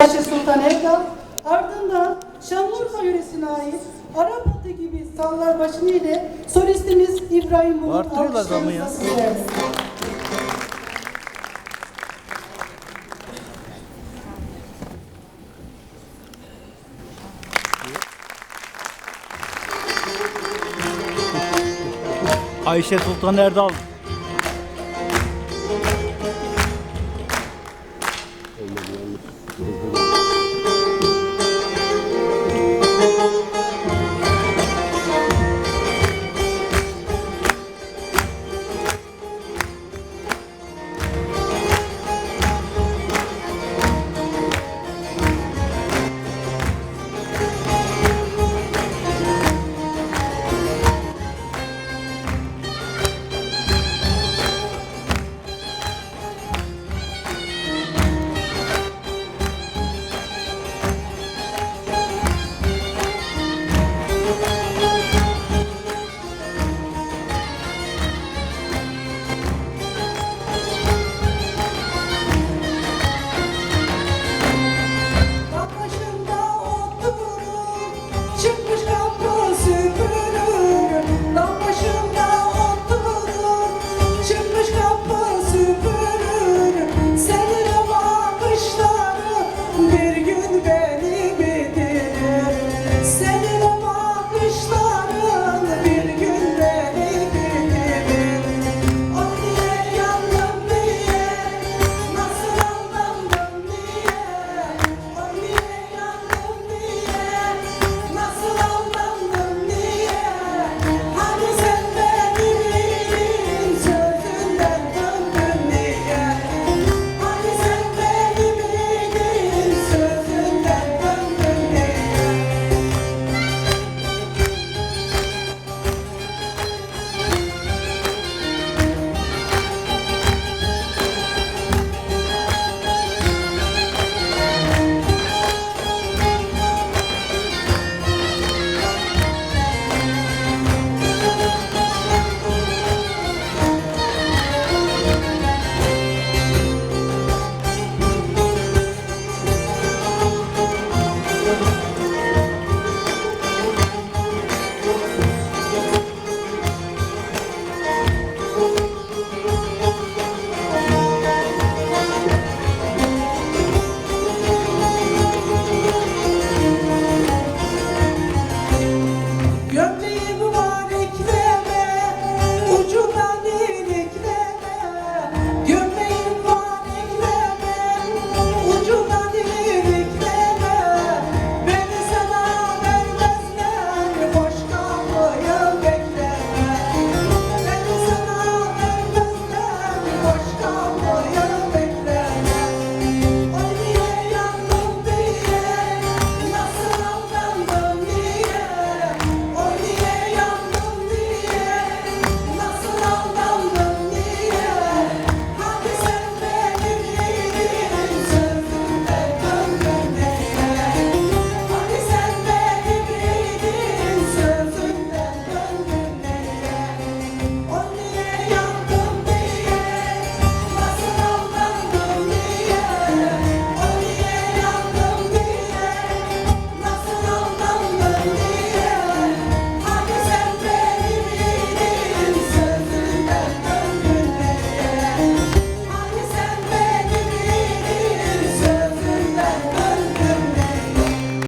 Ayşe Sultan Erdal, ardından Şanlıurfa yöresine ait Arap atı gibi sallar başını ile solistimiz İbrahim ya. alkışlarınızla sizlerle. Ayşe Sultan Erdal